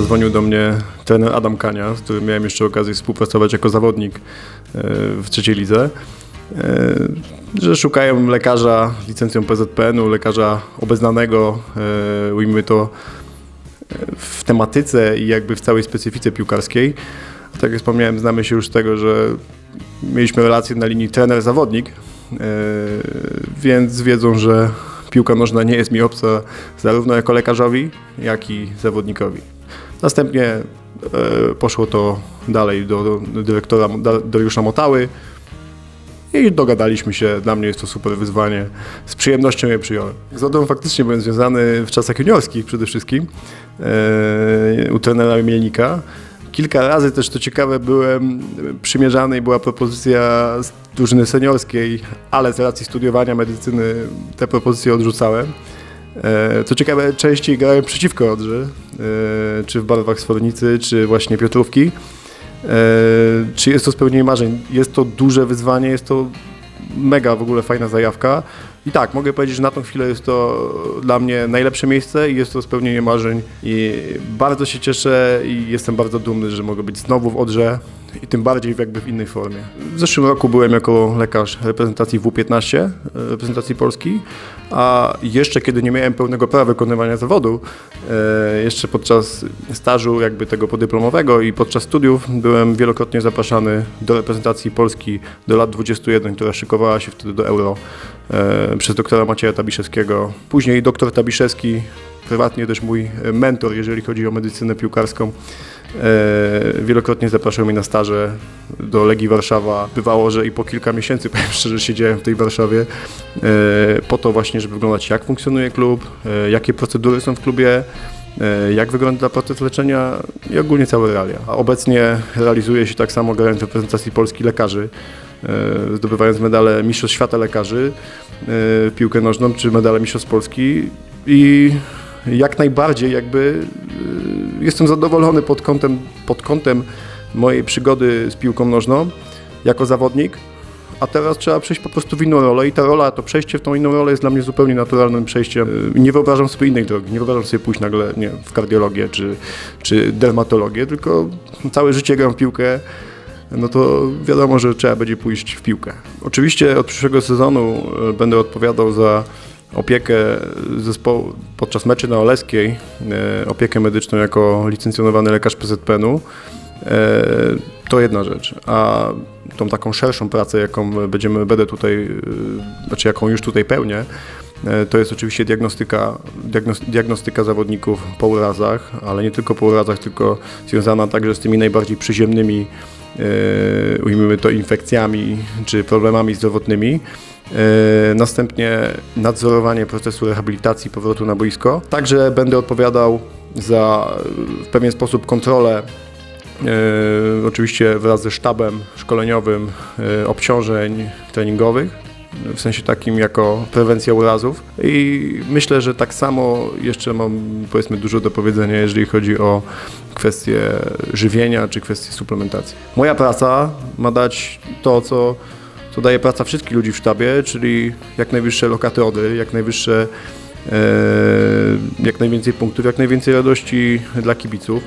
zadzwonił do mnie trener Adam Kania, z którym miałem jeszcze okazję współpracować jako zawodnik e, w trzeciej lidze, e, że szukają lekarza licencją PZPN-u, lekarza obeznanego, e, ujmijmy to, w tematyce i jakby w całej specyfice piłkarskiej. Tak jak wspomniałem, znamy się już z tego, że mieliśmy relacje na linii trener-zawodnik, więc wiedzą, że piłka nożna nie jest mi obca zarówno jako lekarzowi, jak i zawodnikowi. Następnie e, poszło to dalej do, do dyrektora da- Dariusza Motały i dogadaliśmy się. Dla mnie jest to super wyzwanie. Z przyjemnością je przyjąłem. Z Odrą faktycznie byłem związany w czasach juniorskich przede wszystkim e, u trenera Mielnika. Kilka razy też to ciekawe byłem przymierzany i była propozycja drużyny seniorskiej, ale z racji studiowania medycyny te propozycje odrzucałem. E, Co ciekawe, częściej grałem przeciwko Odrze, e, czy w barwach Sfornicy, czy właśnie Piotrówki. E, Czy jest to spełnienie marzeń? Jest to duże wyzwanie, jest to mega w ogóle fajna zajawka. I tak, mogę powiedzieć, że na tą chwilę jest to dla mnie najlepsze miejsce i jest to spełnienie marzeń. I bardzo się cieszę i jestem bardzo dumny, że mogę być znowu w Odrze i tym bardziej jakby w innej formie. W zeszłym roku byłem jako lekarz reprezentacji W15, e, reprezentacji Polski, a jeszcze kiedy nie miałem pełnego prawa wykonywania zawodu, e, jeszcze podczas stażu jakby tego podyplomowego i podczas studiów byłem wielokrotnie zapraszany do reprezentacji Polski do lat 21, która szykowała się wtedy do Euro przez doktora Macieja Tabiszewskiego. Później doktor Tabiszewski, prywatnie też mój e, mentor, jeżeli chodzi o medycynę piłkarską, e, wielokrotnie zapraszał mnie na staże do Legii Warszawa. Bywało, że i po kilka miesięcy, powiem szczerze, siedziałem w tej Warszawie e, po to właśnie, żeby wyglądać jak funkcjonuje klub, e, jakie procedury są w klubie, e, jak wygląda proces leczenia i ogólnie całe realia. A obecnie realizuje się tak samo grając w reprezentacji Polski lekarzy, e, zdobywając medale Mistrzostw Świata Lekarzy, e, piłkę nożną czy medale Mistrzostw Polski. I jak najbardziej jakby e, jestem zadowolony pod kątem, pod kątem mojej przygody z piłką nożną jako zawodnik, a teraz trzeba przejść po prostu w inną rolę i ta rola, to przejście w tą inną rolę jest dla mnie zupełnie naturalnym przejściem. E, Nie wyobrażam sobie innej drogi, nie wyobrażam sobie pójść nagle nie, w kardiologię czy, czy dermatologię, tylko całe życie gram w piłkę, no to wiadomo, że trzeba będzie pójść w piłkę. Oczywiście od przyszłego sezonu e, będę odpowiadał za opiekę zespołu podczas meczy na Oleskiej, e, opiekę medyczną jako licencjonowany lekarz PZPN-u. E, To jedna rzecz, a tą taką szerszą pracę, jaką będziemy, będę tutaj, znaczy jaką już tutaj pełnię, to jest oczywiście diagnostyka, diagnos, diagnostyka zawodników po urazach, ale nie tylko po urazach, tylko związana także z tymi najbardziej przyziemnymi, ujmijmy to, infekcjami czy problemami zdrowotnymi. E, Następnie nadzorowanie procesu rehabilitacji, powrotu na boisko. Także będę odpowiadał za e, w pewien sposób kontrolę E, oczywiście wraz ze sztabem szkoleniowym e, obciążeń treningowych, w sensie takim jako prewencja urazów. I myślę, że tak samo jeszcze mam powiedzmy dużo do powiedzenia, jeżeli chodzi o kwestie żywienia czy kwestie suplementacji. Moja praca ma dać to, co, co daje praca wszystkich ludzi w sztabie, czyli jak najwyższe lokaty odry, jak najwyższe e, jak najwięcej punktów, jak najwięcej radości dla kibiców.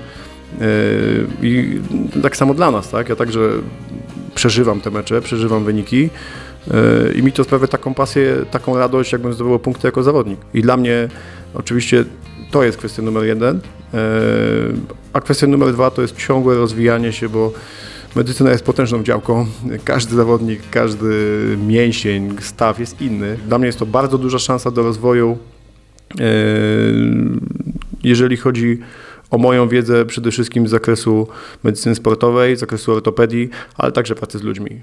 Yy, I tak samo dla nas, tak? Ja także przeżywam te mecze, przeżywam wyniki yy, i mi to sprawia taką pasję, taką radość, jakbym zdobywał punkty jako zawodnik. I dla mnie oczywiście to jest kwestia numer jeden, yy, a kwestia numer dwa to jest ciągłe rozwijanie się, bo medycyna jest potężną działką. Każdy zawodnik, każdy mięsień, staw jest inny. Dla mnie jest to bardzo duża szansa do rozwoju Yy, jeżeli chodzi o moją wiedzę przede wszystkim z zakresu medycyny sportowej, z zakresu ortopedii, ale także pracy z ludźmi.